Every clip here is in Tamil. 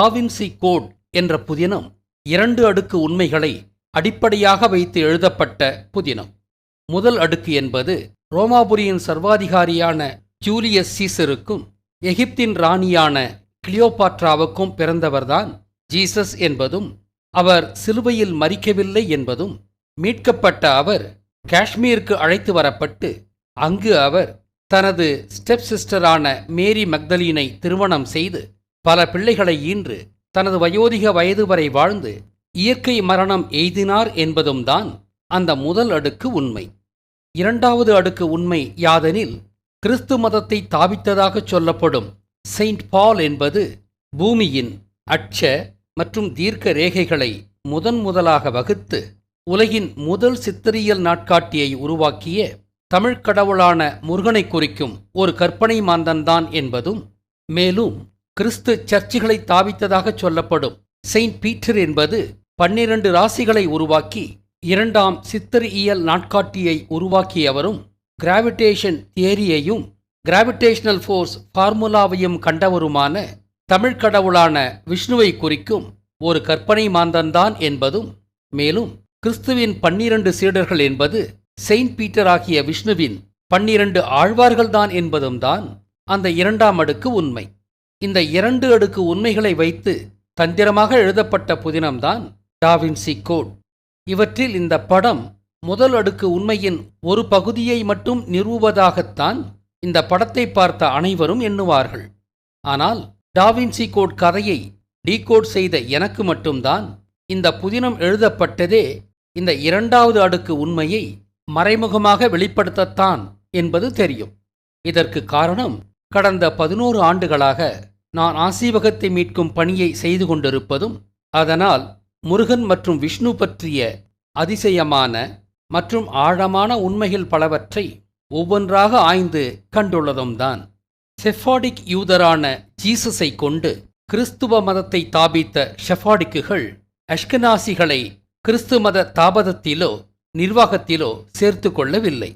டாவின்சி கோட் என்ற புதினம் இரண்டு அடுக்கு உண்மைகளை அடிப்படையாக வைத்து எழுதப்பட்ட புதினம். முதல் அடுக்கு என்பது ரோமாபுரியின் சர்வாதிகாரியான ஜூலியஸ் சீசருக்கும் எகிப்தின் ராணியான கிளியோபாட்ராவுக்கும் பிறந்தவர்தான் ஜீசஸ் என்பதும் அவர் சிலுவையில் மறிக்கவில்லை என்பதும் மீட்கப்பட்ட அவர் காஷ்மீருக்கு அழைத்து வரப்பட்டு அங்கு அவர் தனது ஸ்டெப் சிஸ்டரான மேரி மக்தலீனை திருமணம் செய்து பல பிள்ளைகளை ஈன்று தனது வயோதிக வயது வரை வாழ்ந்து இயற்கை மரணம் எய்தினார் என்பதும் தான் அந்த முதல் அடுக்கு உண்மை. இரண்டாவது அடுக்கு உண்மை யாதெனில் கிறிஸ்து மதத்தை தாவித்ததாகச் சொல்லப்படும் செயின்ட் பால் என்பது பூமியின் அட்ச மற்றும் தீர்க்க ரேகைகளை முதன் முதலாக வகுத்து உலகின் முதல் சித்தரியல் நாட்காட்டியை உருவாக்கிய தமிழ்க் கடவுளான முருகனை குறிக்கும் ஒரு கற்பனை மாந்தன்தான் என்பதும் மேலும் கிறிஸ்து சர்ச்சுகளை தாவித்ததாகச் சொல்லப்படும். செயின்ட் பீட்டர் என்பது பன்னிரண்டு ராசிகளை உருவாக்கி இரண்டாம் சித்தரியல் நாட்காட்டியை உருவாக்கியவரும் கிராவிடேஷன் தியரியையும் கிராவிடேஷனல் ஃபோர்ஸ் ஃபார்முலாவையும் கண்டவருமான தமிழ்க் கடவுளான விஷ்ணுவை குறிக்கும் ஒரு கற்பனை மாந்தன்தான் என்பதும் மேலும் கிறிஸ்துவின் பன்னிரண்டு சீடர்கள் என்பது செயின்ட் பீட்டர் ஆகிய விஷ்ணுவின் பன்னிரண்டு ஆழ்வார்கள்தான் என்பதும் தான் அந்த இரண்டாம் அடுக்கு உண்மை. இந்த இரண்டு அடுக்கு உண்மைகளை வைத்து தந்திரமாக எழுதப்பட்ட புதினம்தான் டாவின்சி கோட். இவற்றில் இந்த படம் முதல் அடுக்கு உண்மையின் ஒரு பகுதியை மட்டும் நிறுவுவதாகத்தான் இந்த படத்தை பார்த்த அனைவரும் எண்ணுவார்கள். ஆனால் டாவின்சி கோட் கதையை டீகோட் செய்த எனக்கு மட்டும்தான் இந்த புதினம் எழுதப்பட்டதே இந்த இரண்டாவது அடுக்கு உண்மையை மறைமுகமாக வெளிப்படுத்தத்தான் என்பது தெரியும். இதற்கு காரணம் கடந்த பதினோரு ஆண்டுகளாக நான் ஆசீவகத்தை மீட்கும் பணியை செய்து கொண்டிருப்பதும் அதனால் முருகன் மற்றும் விஷ்ணு பற்றிய அதிசயமான மற்றும் ஆழமான உண்மைகள் பலவற்றை ஒவ்வொன்றாக ஆய்ந்து கண்டுள்ளதும் தான் செஃபாடிக் யூதரான ஜீசஸை கொண்டு கிறிஸ்துவ மதத்தை தாபித்த ஷெஃபாடிக்குகள் அஷ்கனாசிகளை கிறிஸ்து மத தாபதத்திலோ நிர்வாகத்திலோ சேர்த்து கொள்ளவில்லை.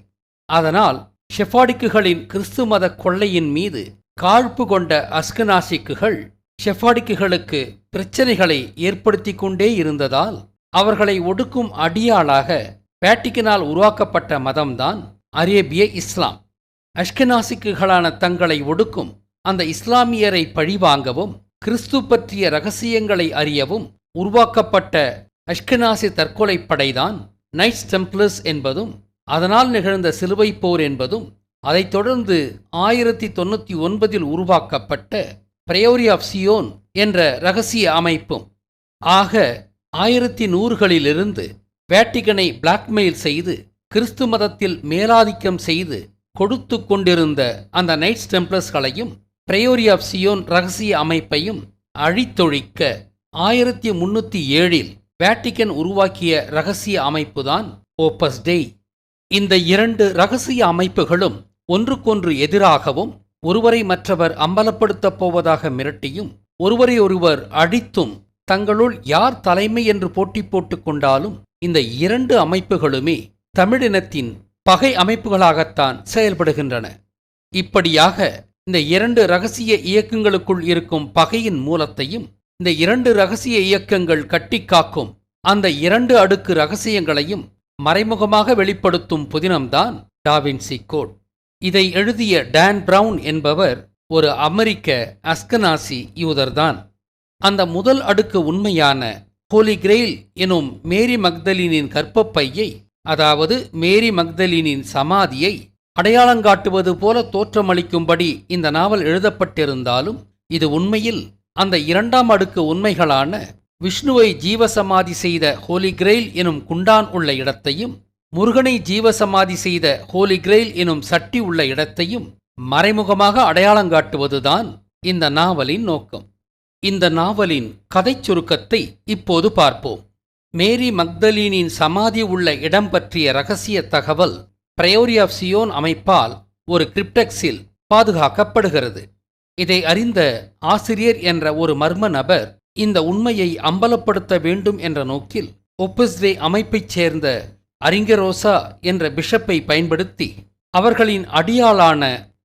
அதனால் ஷெஃபாடிக்குகளின் கிறிஸ்து மத கொள்ளையின் மீது காழ்ப்பு கொண்ட அஸ்கனாசிக்குகள் ஷெஃபாடிக்குகளுக்கு பிரச்சனைகளை ஏற்படுத்தி கொண்டே இருந்ததால் அவர்களை ஒடுக்கும் அடியாளாக வேட்டிக்கினால் உருவாக்கப்பட்ட மதம்தான் அரேபிய இஸ்லாம். அஷ்கனாசிக்குகளான தங்களை ஒடுக்கும் அந்த இஸ்லாமியரை பழிவாங்கவும் கிறிஸ்து பற்றிய ரகசியங்களை அறியவும் உருவாக்கப்பட்ட அஷ்கனாசி தற்கொலை படைதான் நைட்ஸ் டெம்ப்ளர்ஸ் என்பதும் அதனால் நிகழ்ந்த சிலுவை போர் என்பதும் அதைத் தொடர்ந்து ஆயிரத்தி தொண்ணூற்றி ஒன்பதில் உருவாக்கப்பட்ட பிரயோரி ஆஃப் சியோன் என்ற ரகசிய அமைப்பும் ஆக ஆயிரத்தி நூறுகளிலிருந்து வேட்டிகனை பிளாக்மெயில் செய்து கிறிஸ்து மதத்தில் மேலாதிக்கம் செய்து கொடுத்து கொண்டிருந்த அந்த நைட்ஸ் டெம்ப்ளர்ஸ்களையும் பிரயோரி ஆஃப் சியோன் ரகசிய அமைப்பையும் அழித்தொழிக்க ஆயிரத்தி முன்னூற்றி ஏழில் வேட்டிகன் உருவாக்கிய ரகசிய அமைப்புதான் ஓப்பஸ் டேய் இந்த இரண்டு ரகசிய அமைப்புகளும் ஒன்றுக்கொன்று எதிராகவும் ஒருவரை மற்றவர் அம்பலப்படுத்தப் போவதாக மிரட்டியும் ஒருவரை ஒருவர் அடித்தும் தங்களுள் யார் தலைமை என்று போட்டி போட்டுக் கொண்டாலும் இந்த இரண்டு அமைப்புகளுமே தமிழினத்தின் பகை அமைப்புகளாகத்தான் செயல்படுகின்றன. இப்படியாக இந்த இரண்டு ரகசிய இயக்கங்களுக்குள் இருக்கும் பகையின் மூலத்தையும் இந்த இரண்டு ரகசிய இயக்கங்கள் கட்டிக்காக்கும் அந்த இரண்டு அடுக்கு ரகசியங்களையும் மறைமுகமாக வெளிப்படுத்தும் புதினம்தான் டாவின்சி கோட். இதை எழுதிய டேன் பிரவுன் என்பவர் ஒரு அமெரிக்க அஸ்கனாசி யூதர்தான். அந்த முதல் அடுக்கு உண்மையான ஹோலி கிரெயில் எனும் மேரி மக்தலினின் கற்பப்பையை அதாவது மேரி மக்தலினின் சமாதியை அடையாளங்காட்டுவது போல தோற்றமளிக்கும்படி இந்த நாவல் எழுதப்பட்டிருந்தாலும் இது உண்மையில் அந்த இரண்டாம் அடுக்கு உண்மைகளான விஷ்ணுவை ஜீவசமாதி செய்த ஹோலி கிரெயில் எனும் குண்டான் உள்ள இடத்தையும் முருகனை ஜீவசமாதி செய்த ஹோலி கிரெயில் எனும் சட்டி உள்ள இடத்தையும் மறைமுகமாக அடையாளங்காட்டுவதுதான் இந்த நாவலின் நோக்கம். இந்த நாவலின் கதைச் சுருக்கத்தை இப்போது பார்ப்போம். மேரி மக்தலீனின் சமாதி உள்ள இடம் பற்றிய ரகசிய தகவல் பிரயோரி ஆஃப் சியோன் அமைப்பால் ஒரு கிரிப்டெக்ஸில் பாதுகாக்கப்படுகிறது. இதை அறிந்த ஆசிரியர் என்ற ஒரு மர்ம நபர் இந்த உண்மையை அம்பலப்படுத்த வேண்டும் என்ற நோக்கில் ஒப்பஸ்டே அமைப்பைச் சேர்ந்த அரிங்கரோசா என்ற பிஷப்பை பயன்படுத்தி அவர்களின் அடியாளான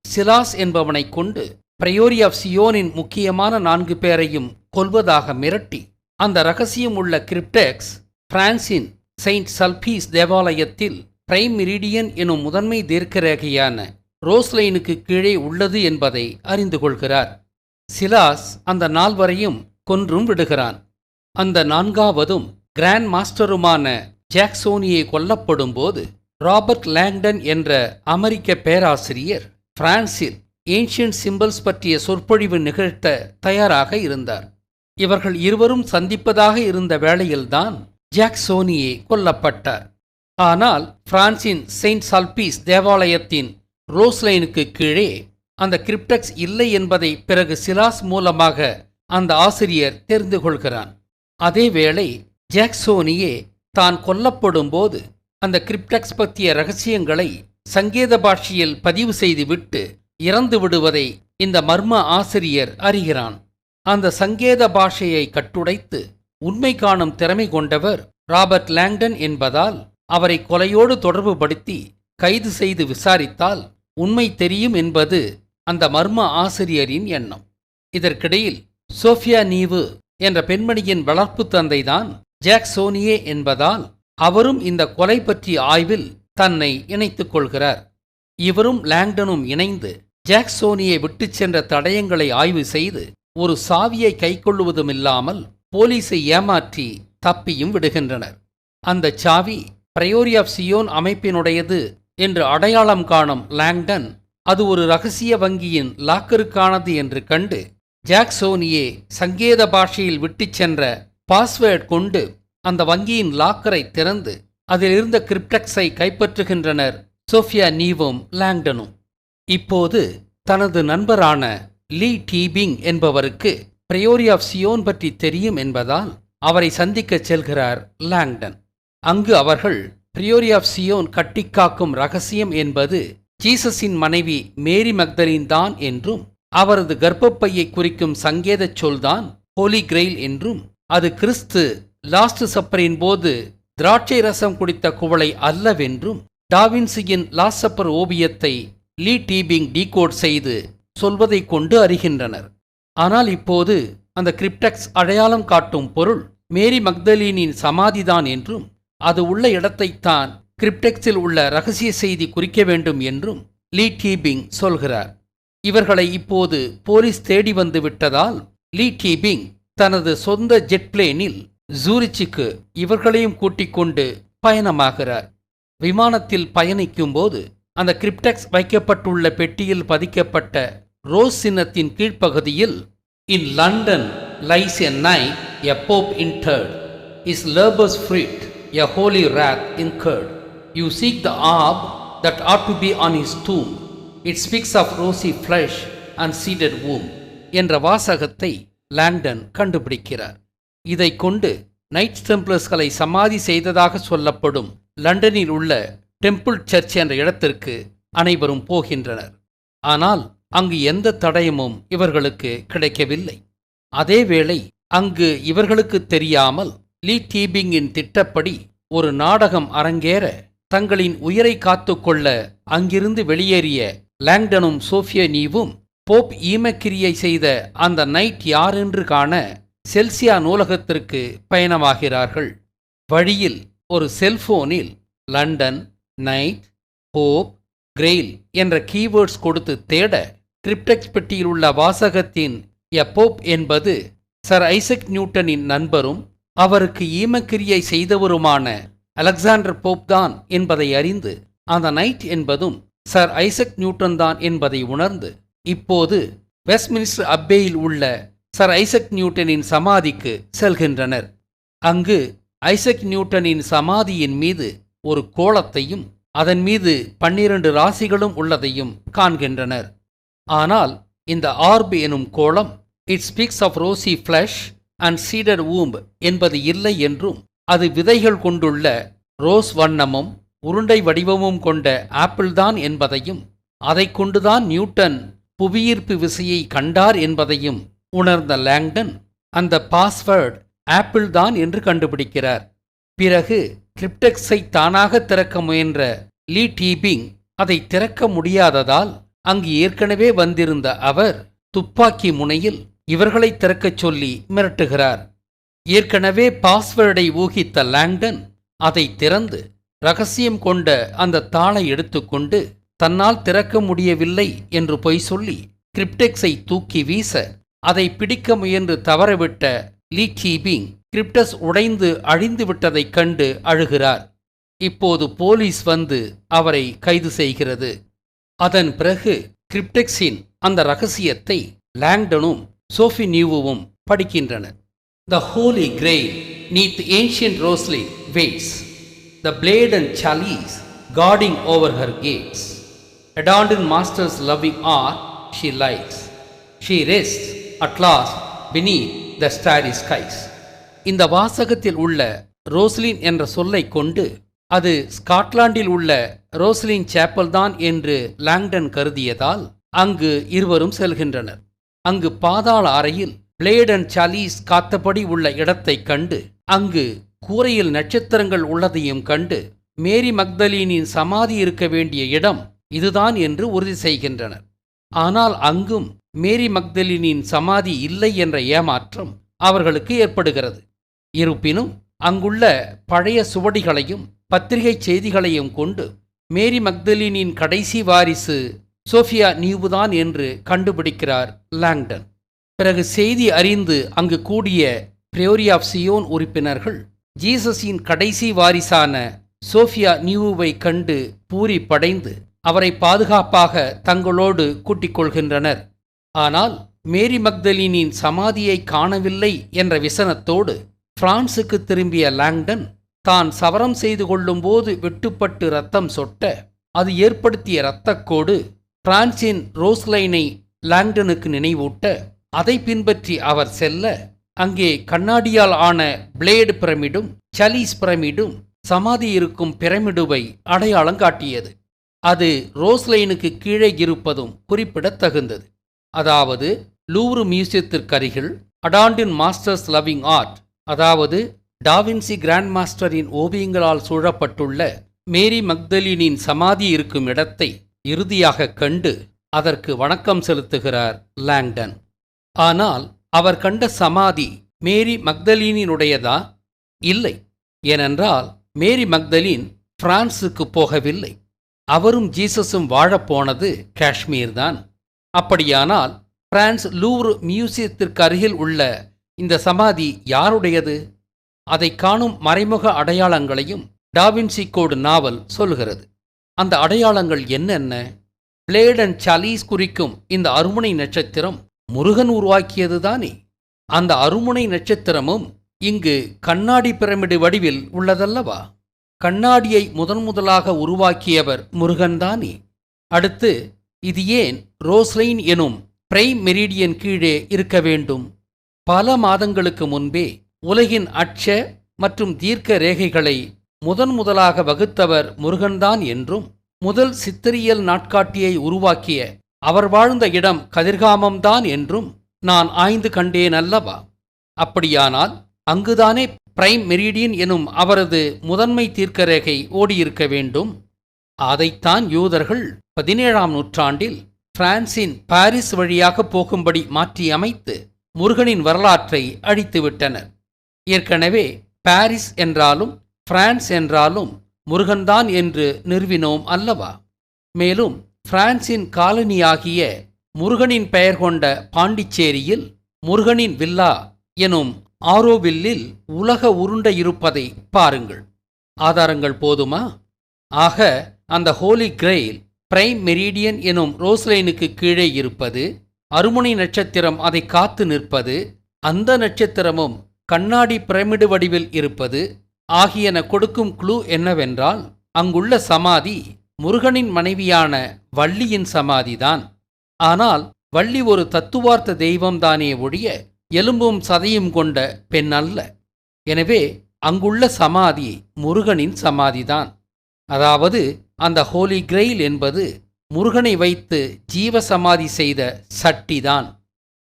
சிலாஸ் என்பவனைக் கொண்டு பிரயோரி ஆஃப் சியோனின் முக்கியமான நான்கு பேரையும் கொல்வதாக மிரட்டி அந்த ரகசியம் உள்ள கிரிப்டெக்ஸ் பிரான்சின் செயின்ட் சல்பீஸ் தேவாலயத்தில் பிரைம் மிரிடியன் எனும் முதன்மை தீர்க்கரேகையான ரோஸ்லைனுக்கு கீழே உள்ளது என்பதை அறிந்து கொள்கிறார். சிலாஸ் அந்த நால்வரையும் கொன்றும் விடுகிறான். அந்த நான்காவதும் கிராண்ட் மாஸ்டருமான ஜாக்சோனியை கொல்லப்படும் போது ராபர்ட் லேங்டன் என்ற அமெரிக்க பேராசிரியர் பிரான்சில் ஏன்ஷியன் சிம்பிள்ஸ் பற்றிய சொற்பொழிவு நிகழ்த்த தயாராக இருந்தார். இவர்கள் இருவரும் சந்திப்பதாக இருந்த வேளையில்தான் ஜாக்சோனியே கொல்லப்பட்டார். ஆனால் பிரான்சின் செயின்ட் சல்பீஸ் தேவாலயத்தின் ரோஸ்லைனுக்கு கீழே அந்த கிரிப்டெக்ஸ் இல்லை என்பதை பிறகு சிலாஸ் மூலமாக அந்த ஆசிரியர் தெரிந்து கொள்கிறான். அதேவேளை ஜாக்சோனியே தான் கொல்லப்படும் போது அந்த கிரிப்டெக்ஸ் பற்றிய ரகசியங்களை சங்கேத பாஷையில் பதிவு செய்துவிட்டு இறந்து விடுவதை இந்த மர்ம ஆசிரியர் அறிகிறான். அந்த சங்கேத பாஷையை கட்டுடைத்து உண்மை காணும் திறமை கொண்டவர் ராபர்ட் லேங்டன் என்பதால் அவரை கொலையோடு தொடர்புபடுத்தி கைது செய்து விசாரித்தால் உண்மை தெரியும் என்பது அந்த மர்ம ஆசிரியரின் எண்ணம். இதற்கிடையில் சோஃபியா நீவு என்ற பெண்மணியின் வளர்ப்பு தந்தைதான் ஜாக் சோனியே என்பதால் அவரும் இந்த கொலை பற்றிய ஆய்வில் தன்னை இணைத்துக் கொள்கிறார். இவரும் லாங்டனும் இணைந்து ஜாக் சோனியை விட்டுச் சென்ற தடயங்களை ஆய்வு செய்து ஒரு சாவியை கைக்கொள்ளுவதுமில்லாமல் போலீஸை ஏமாற்றி தப்பியும் விடுகின்றனர். அந்த சாவி பிரயோரி ஆஃப் சியோன் அமைப்பினுடையது என்று அடையாளம் காணும் லாங்டன் அது ஒரு ரகசிய வங்கியின் லாக்கருக்கானது என்று கண்டு ஜாக் சோனியே சங்கேத பாஷையில் விட்டுச் சென்ற பாஸ்வேர்ட் கொண்டு அந்த வங்கியின் லாக்கரை திறந்து அதில் இருந்த கிரிப்டெக்ஸை கைப்பற்றுகின்றனர் சோஃபியா நீவும் லாங்டனும். இப்போது தனது நண்பரான லீ டீபிங் என்பவருக்கு பிரயோரி ஆஃப் சியோன் பற்றி தெரியும் என்பதால் அவரை சந்திக்கச் செல்கிறார் லாங்டன். அங்கு அவர்கள் பிரியோரி ஆஃப் சியோன் கட்டிக்காக்கும் ரகசியம் என்பது ஜீசஸின் மனைவி மேரி மக்தலின் தான் என்றும் அவரது கர்ப்பப்பையை குறிக்கும் சங்கேதச் சொல்தான் ஹோலி கிரெயில் என்றும் அது கிறிஸ்து லாஸ்ட் சப்பரின் போது திராட்சை ரசம் குடித்த குவளை அல்லவென்றும் டாவின்சியின் லாஸ்ட் சப்பர் ஓவியத்தை லீ டீபிங் டீகோட் செய்து சொல்வதைக் கொண்டு அறிகின்றனர். ஆனால் இப்போது அந்த கிரிப்டெக்ஸ் அடையாளம் காட்டும் பொருள் மேரி மக்தலீனின் சமாதிதான் என்றும் அது உள்ள இடத்தைத்தான் கிரிப்டெக்ஸில் உள்ள ரகசிய செய்தி குறிக்க வேண்டும் என்றும் லீ டீபிங் சொல்கிறார். இவர்களை இப்போது போலீஸ் தேடி வந்து விட்டதால் லீ டீபிங் தனது சொந்த ஜெட் பிளேனில் ஜூரிச்சுக்கு இவர்களையும் கூட்டிக் கொண்டு பயணமாகிறார் விமானத்தில் பயணிக்கும்போது அந்த கிரிப்டெக்ஸ் வைக்கப்பட்டுள்ள பெட்டியில் பதிக்கப்பட்ட ரோஸ் சின்னத்தின் கீழ்ப்பகுதியில் in London lies a knight a pope interred his labour's fruit a holy wrath incurred. You seek the orb that ought to be on his tomb. It speaks of rosy flesh and seeded womb என்ற வாசகத்தை லாங்டன் கண்டுபிடிக்கிறார். இதை கொண்டு நைட் டெம்ப்ளர்ஸ்களை சமாதி செய்ததாக சொல்லப்படும் லண்டனில் உள்ள டெம்பிள் சர்ச் என்ற இடத்திற்கு அனைவரும் போகின்றனர். ஆனால் அங்கு எந்த தடயமும் இவர்களுக்கு கிடைக்கவில்லை. அதேவேளை அங்கு இவர்களுக்கு தெரியாமல் லீ டீபிங்கின் திட்டப்படி ஒரு நாடகம் அரங்கேற தங்களின் உயிரை காத்துக்கொள்ள அங்கிருந்து வெளியேறிய லாங்க்டனும் சோஃபியா நீவும் போப் ஈமக்கிரியை செய்த அந்த நைட் யார் என்று காண செல்சியா நூலகத்திற்கு பயணமாகிறார்கள். வழியில் ஒரு செல்போனில் லண்டன் நைட் போப் கிரெயில் என்ற கீவேர்ட்ஸ் கொடுத்து தேட கிரிப்டெக்ஸ் பெட்டியில் உள்ள வாசகத்தின் எ போப் என்பது சர் ஐசக் நியூட்டனின் நண்பரும் அவருக்கு ஈமக்கிரியை செய்தவருமான அலெக்சாண்டர் போப் தான் என்பதை அறிந்து அந்த நைட் என்பதும் சர் ஐசக் நியூட்டன் தான் என்பதை உணர்ந்து இப்போது வெஸ்ட்மினிஸ்டர் அப்பேயில் உள்ள சர் ஐசக் நியூட்டனின் சமாதிக்கு செல்கின்றனர். அங்கு ஐசக் நியூட்டனின் சமாதியின் மீது ஒரு கோலத்தையும் அதன் மீது பன்னிரண்டு ராசிகளும் உள்ளதையும் காண்கின்றனர். ஆனால் இந்த ஆர்ப் எனும் கோலம் it speaks of rosy flesh and seeded womb என்பது இல்லை என்றும் அது விதைகள் கொண்டுள்ள ரோஸ் வண்ணமும் உருண்டை வடிவமும் கொண்ட ஆப்பிள் தான் என்பதையும் அதைக் கொண்டுதான் நியூட்டன் புவியீர்ப்பு விசையை கண்டார் என்பதையும் உணர்ந்த லேங்டன் அந்த பாஸ்வேர்டு ஆப்பிள் தான் என்று கண்டுபிடிக்கிறார். பிறகு கிரிப்டெக்ஸை தானாக திறக்க முயன்ற லீ டீபிங் அதை திறக்க முடியாததால் அங்கு ஏற்கனவே வந்திருந்த அவர் துப்பாக்கி முனையில் இவர்களை திறக்கச் சொல்லி மிரட்டுகிறார். ஏற்கனவே பாஸ்வேர்டை ஊகித்த லேங்டன் அதை திறந்து ரகசியம் கொண்ட அந்த தாளை எடுத்துக்கொண்டு தன்னால் திறக்க முடியவில்லை என்று பொய் சொல்லி கிரிப்டெக்ஸை தூக்கி வீச அதை பிடிக்க முயன்று தவறவிட்ட லீ கீபிங் கிரிப்டஸ் உடைந்து அழிந்து விட்டதைக் கண்டு அழுகிறார். இப்போது போலீஸ் வந்து அவரை கைது செய்கிறது. அதன் பிறகு கிரிப்டெக்ஸின் அந்த ரகசியத்தை லாங்டனும் சோஃபி நியூவும் படிக்கின்றனர் the holy grail neath ancient Roslin waits the blade and chalice guarding over her gates. Adorned in master's loving art, she lies. She rests at last beneath the starry skies. இந்த வாசகத்தில் உள்ள ரோஸ்லின் என்ற சொல்லைக் கொண்டு அது ஸ்காட்லாண்டில் உள்ள ரோஸ்லின் சேப்பல் தான் என்று லாங்டன் கருதியதால் அங்கு இருவரும் செல்கின்றனர் அங்கு பாதாள அறையில் பிளேட் அண்ட் சாலீஸ் காத்தபடி உள்ள இடத்தைக் கண்டு அங்கு கூரையில் நட்சத்திரங்கள் உள்ளதையும் கண்டு மேரி மக்தலீனின் சமாதி இருக்க வேண்டிய இடம் இதுதான் என்று உறுதி செய்கின்றனர். ஆனால் அங்கும் மேரி மக்தலினின் சமாதி இல்லை என்ற ஏமாற்றம் அவர்களுக்கு ஏற்படுகிறது. இருப்பினும் அங்குள்ள பழைய சுவடிகளையும் பத்திரிகை செய்திகளையும் கொண்டு மேரி மக்தலினின் கடைசி வாரிசு சோஃபியா நியூவுதான் என்று கண்டுபிடிக்கிறார் லாங்டன். பிறகு செய்தி அறிந்து அங்கு கூடிய பிரியோரி ஆஃப் சியோன் உறுப்பினர்கள் ஜீசஸின் கடைசி வாரிசான சோஃபியா நியூவை கண்டு பூரி படைந்து அவரை பாதுகாப்பாக தங்களோடு கூட்டிக் கொள்கின்றனர். ஆனால் மேரி மக்தலினின் சமாதியை காணவில்லை என்ற விசனத்தோடு பிரான்சுக்கு திரும்பிய லாங்டன் தான் சவரம் செய்து கொள்ளும்போது வெட்டுப்பட்டு ரத்தம் சொட்ட அது ஏற்படுத்திய இரத்தக்கோடு பிரான்சின் ரோஸ்லைனை லாங்டனுக்கு நினைவூட்ட அதை பின்பற்றி அவர் செல்ல அங்கே கண்ணாடியால் ஆன பிளேடு பிரமிடும் சலீஸ் பிரமிடும் சமாதி இருக்கும் பிரமிடுவை அடையாளம் காட்டியது. அது ரோஸ்லைனுக்கு கீழே இருப்பதும் குறிப்பிடத்தகுந்தது. அதாவது Louvre மியூசியத்திற்கருகில் adorned in masters loving art அதாவது டாவின்சி கிராண்ட் மாஸ்டரின் ஓவியங்களால் சூழப்பட்டுள்ள மேரி மக்தலினின் சமாதி இருக்கும் இடத்தை இறுதியாக கண்டு அதற்கு வணக்கம் செலுத்துகிறார் லாங்டன். ஆனால் அவர் கண்ட சமாதி மேரி மக்தலீனினுடையதா? இல்லை. ஏனென்றால் மேரி மக்தலீன் பிரான்சுக்கு போகவில்லை. அவரும் ஜீசஸும் வாழப்போனது காஷ்மீர் தான். அப்படியானால் பிரான்ஸ் லூவ்ரு மியூசியத்திற்கு அருகில் உள்ள இந்த சமாதி யாருடையது? அதை காணும் மறைமுக அடையாளங்களையும் டாவின்சி கோடு நாவல் சொல்கிறது. அந்த அடையாளங்கள் என்னென்ன? பிளேட் அண்ட் சலீஸ் குறிக்கும் இந்த அருமுனை நட்சத்திரம் முருகன் உருவாக்கியது தானே அந்த அருமுனை நட்சத்திரமும் இங்கு கண்ணாடி பிரமிடு வடிவில் உள்ளதல்லவா? கண்ணாடியை முதன் முதலாக உருவாக்கியவர் முருகன்தானே? அடுத்து இது ஏன் ரோஸ்லைன் எனும் பிரைம் மெரிடியன் கீழே இருக்க வேண்டும்? பல மாதங்களுக்கு முன்பே உலகின் அட்ச மற்றும் தீர்க்க ரேகைகளை முதன் முதலாக வகுத்தவர் முருகன்தான் என்றும் முதல் சித்திரியல் நாட்காட்டியை உருவாக்கிய அவர் வாழ்ந்த இடம் கதிர்காமம்தான் என்றும் நான் ஆய்ந்து கண்டேன் அல்லவா? அப்படியானால் அங்குதானே பிரைம் மெரிடியன் எனும் அவரது முதன்மை தீர்க்கரேகை ஓடியிருக்க வேண்டும். அதைத்தான் யூதர்கள் பதினேழாம் நூற்றாண்டில் பிரான்சின் பாரிஸ் வழியாக போகும்படி மாற்றியமைத்து முருகனின் வரலாற்றை அழித்துவிட்டனர். ஏற்கனவே பாரிஸ் என்றாலும் பிரான்ஸ் என்றாலும் முருகன்தான் என்று நிறுவினோம் அல்லவா? மேலும் பிரான்சின் காலனியாகிய முருகனின் பெயர் கொண்ட பாண்டிச்சேரியில் முருகனின் வில்லா எனும் ஆரோவில்லில் உலக உருண்டை இருப்பதை பாருங்கள். ஆதாரங்கள் போதுமா? ஆக அந்த ஹோலி கிரெயில் பிரைம் மெரிடியன் எனும் ரோஸ்லைனுக்கு கீழே இருப்பது அருமுனை நட்சத்திரம் அதை காத்து நிற்பது அந்த நட்சத்திரமும் கண்ணாடி பிரமிடு வடிவில் இருப்பது ஆகியன கொடுக்கும் க்ளூ என்னவென்றால் அங்குள்ள சமாதி முருகனின் மனைவியான வள்ளியின் சமாதிதான். ஆனால் வள்ளி ஒரு தத்துவார்த்த தெய்வம்தானே ஒழிய எலும்பும் சதையும் கொண்ட பெண் அல்ல. எனவே அங்குள்ள சமாதி முருகனின் சமாதிதான். அதாவது அந்த ஹோலி கிரெயில் என்பது முருகனை வைத்து ஜீவ சமாதி செய்த சட்டிதான்.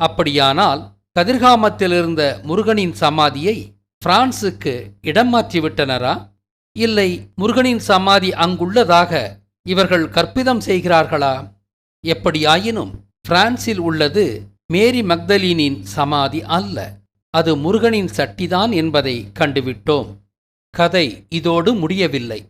அப்படியானால் கதிர்காமத்தில் இருந்த முருகனின் சமாதியை பிரான்சுக்கு இடம் மாற்றிவிட்டனரா இல்லை முருகனின் சமாதி அங்குள்ளதாக இவர்கள் கற்பிதம் செய்கிறார்களா? எப்படியாயினும் பிரான்சில் உள்ளது மேரி மக்தலீனின் சமாதி அல்ல. அது முருகனின் சட்டிதான் என்பதை கண்டுவிட்டோம். கதை இதோடு முடியவில்லை.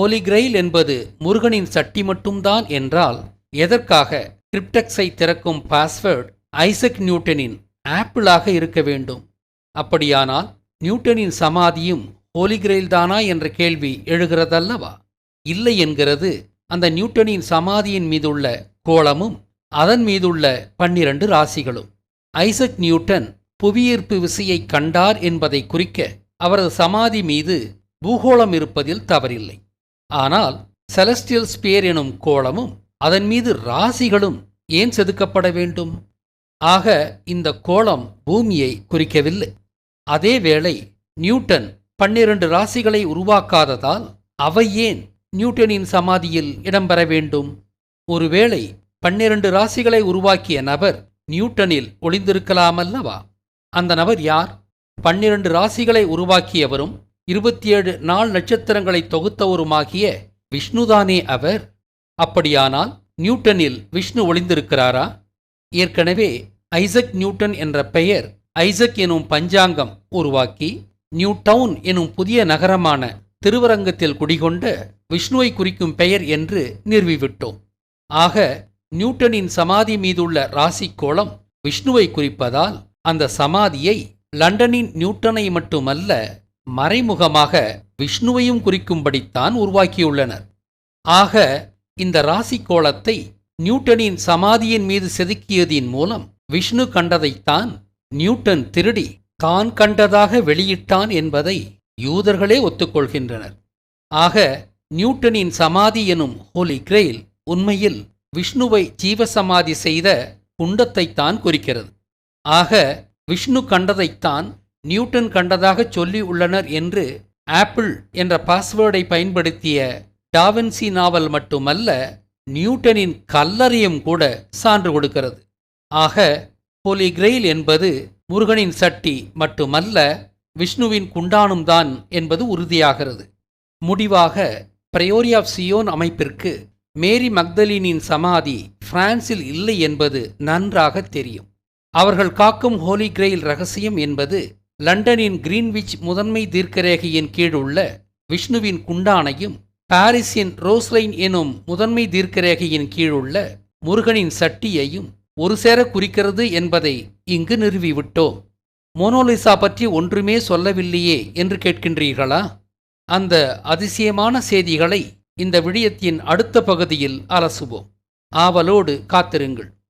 ஹோலிகிரெயில் என்பது முருகனின் சட்டி மட்டும்தான் என்றால் எதற்காக கிரிப்டெக்ஸை திறக்கும் பாஸ்வேர்டு ஐசக் நியூட்டனின் ஆப்பிளாக இருக்க வேண்டும்? அப்படியானால் நியூட்டனின் சமாதியும் ஹோலிகிரெயில் தானா என்ற கேள்வி எழுகிறதல்லவா? இல்லை என்கிறது அந்த நியூட்டனின் சமாதியின் மீதுள்ள கோலமும் அதன் மீதுள்ள பன்னிரண்டு ராசிகளும். ஐசக் நியூட்டன் புவியீர்ப்பு விசையை கண்டார் என்பதை குறிக்க அவரது சமாதி மீது பூகோளம் இருப்பதில் தவறில்லை. ஆனால் செலஸ்டியல் ஸ்பியர் எனும் கோலமும் அதன் மீது ராசிகளும் ஏன் செதுக்கப்பட வேண்டும்? ஆக இந்த கோலம் பூமியை குறிக்கவில்லை. அதேவேளை நியூட்டன் பன்னிரண்டு ராசிகளை உருவாக்காததால் அவை ஏன் நியூட்டனின் சமாதியில் இடம்பெற வேண்டும். ஒருவேளை பன்னிரண்டு ராசிகளை உருவாக்கிய நபர் நியூட்டனில் ஒளிந்திருக்கலாமல்லவா அந்த நபர் யார்? பன்னிரண்டு ராசிகளை உருவாக்கியவரும் இருபத்தி ஏழு நாள் நட்சத்திரங்களை தொகுத்தவருமாகிய விஷ்ணுதானே அவர். அப்படியானால் நியூட்டனில் விஷ்ணு ஒளிந்திருக்கிறாரா? ஏற்கனவே ஐசக் நியூட்டன் என்ற பெயர் ஐசக் எனும் பஞ்சாங்கம் உருவாக்கி நியூ டவுன் எனும் புதிய நகரமான திருவரங்கத்தில் குடிகொண்ட விஷ்ணுவை குறிக்கும் பெயர் என்று நிறுவிவிட்டோம் ஆக நியூட்டனின் சமாதி மீதுள்ள ராசிக்கோளம் விஷ்ணுவை குறிப்பதால் அந்த சமாதியை லண்டனின் நியூட்டனை மட்டுமல்ல மறைமுகமாக விஷ்ணுவையும் குறிக்கும்படித்தான் உருவாக்கியுள்ளனர். ஆக இந்த ராசிக்கோளத்தை நியூட்டனின் சமாதியின் மீது செதுக்கியதின் மூலம் விஷ்ணு கண்டதைத்தான் நியூட்டன் திருடி தான் கண்டதாக வெளியிட்டான் என்பதை யூதர்களே ஒத்துக்கொள்கின்றனர். ஆக நியூட்டனின் சமாதி எனும் ஹோலி கிரெயில் உண்மையில் விஷ்ணுவை ஜீவசமாதி செய்த குண்டத்தைத்தான் குறிக்கிறது. ஆக விஷ்ணு கண்டதைத்தான் நியூட்டன் கண்டதாகச் சொல்லி உள்ளனர் என்று ஆப்பிள் என்ற பாஸ்வேர்டை பயன்படுத்திய டாவின்சி நாவல் மட்டுமல்ல நியூட்டனின் கல்லறையும் கூட சான்று கொடுக்கிறது. ஆக ஹோலி கிரெயில் என்பது முருகனின் சட்டி மட்டுமல்ல விஷ்ணுவின் குண்டானும் தான் என்பது உறுதியாகிறது. முடிவாக பிரயோரி ஆஃப் சியோன் அமைப்பிற்கு மேரி மக்தலினின் சமாதி பிரான்சில் இல்லை என்பது நன்றாக தெரியும். அவர்கள் காக்கும் ஹோலி கிரெயில் ரகசியம் என்பது லண்டனின் கிரீன்விச் முதன்மை தீர்க்கரேகையின் கீழ் உள்ள விஷ்ணுவின் குண்டானையும் பாரிஸின் ரோஸ்லைன் எனும் முதன்மை தீர்க்கரேகையின் கீழ் உள்ள முருகனின் சட்டியையும் ஒரு சேர குறிக்கிறது என்பதை இங்கு நிறுவிவிட்டோம். மோனோலிசா பற்றி ஒன்றுமே சொல்லவில்லையே என்று கேட்கின்றீர்களா? அந்த அதிசயமான செய்திகளை இந்த விடயத்தின் அடுத்த பகுதியில் அலசுவோம். ஆவலோடு காத்திருங்கள்.